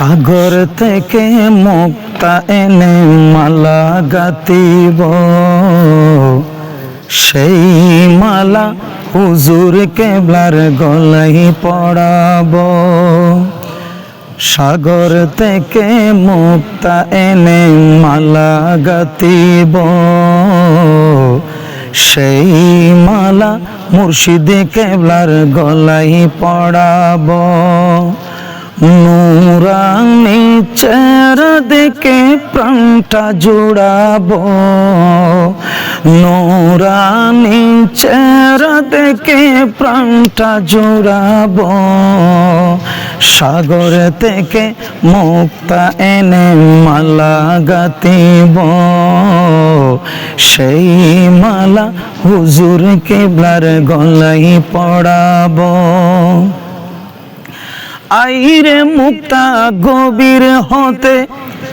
সাগর থেকে মুক্তা এনে মালা গাতিব সেই মালা হুজুর কেবলার গলাই পড়াব। সাগর থেকে মুক্তা এনে মালা গাতিব সেই মালা মুর্শিদে কেবলার গলাই পড়াব। নুরানি চেহারা দেখে প্রাণটা জুড়াবো। নুরানি চেহারা দেখে প্রাণটা জুড়াবো। সাগর থেকে মুক্তা এনে মালা গাতিব সেই মালা হুজুর কেবলার গলাই পড়াবো। আইরে মুক্তা গভীর হতে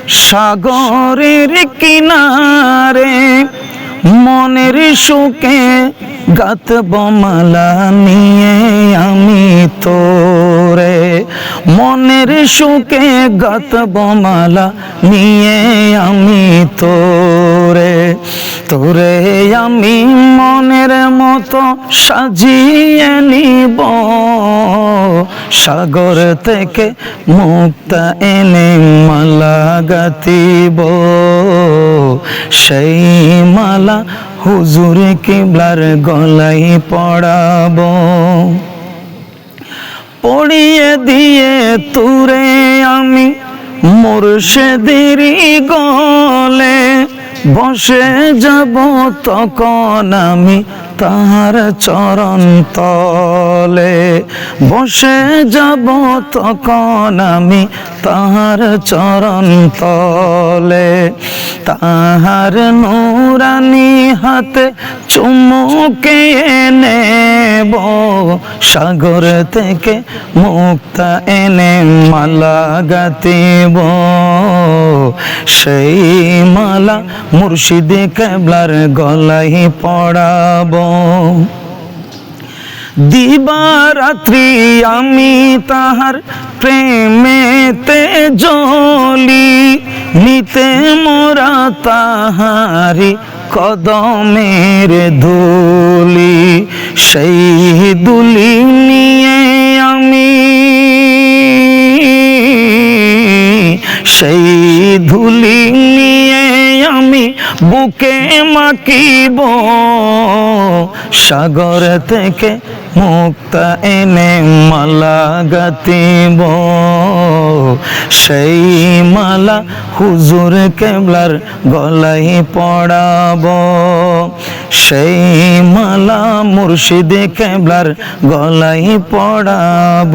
সাগরের কিনারে, মনের সুখে গাতব মালা নিয়ে আমি তোরে। মনের সুখে গাতব মালা নিয়ে আমি তোরে। তোরে আমি মনের মতো সাজিয়ে নিব। সাগর থেকে মুক্তা এনে মালা গাতিব সেই মালা হুজুর কিবলার গলাই পড়াব। পড়িয়ে দিয়ে তুরে আমি মুর্শেদেরই গলে বসে যাব তখন আমি তাহার চরণ তলে। বসে যাব তখন আমি তাহার চরণ তলে। তাহার নুরানি হাতে চুমুকে নেব সাগর থেকে মুক্তা এনে মালা গাতিব। সেই মালা মুর্শিদে কেবলার গলাই পড়াব। দিবারাত্রি আমি তাহার প্রেমেতে জলি নিতে মোরা তাহারি কদমের ধুলি। সেই দুলি সেই ধুলি নিয়ে আমি বুকে মাকিব সাগর থেকে মুক্তা এনে মালা গাতিব সেই মালা হুজুর কেবলার গলাই পড়াব। সেই মালা মুর্শিদে কেবলার গলাই পড়াব।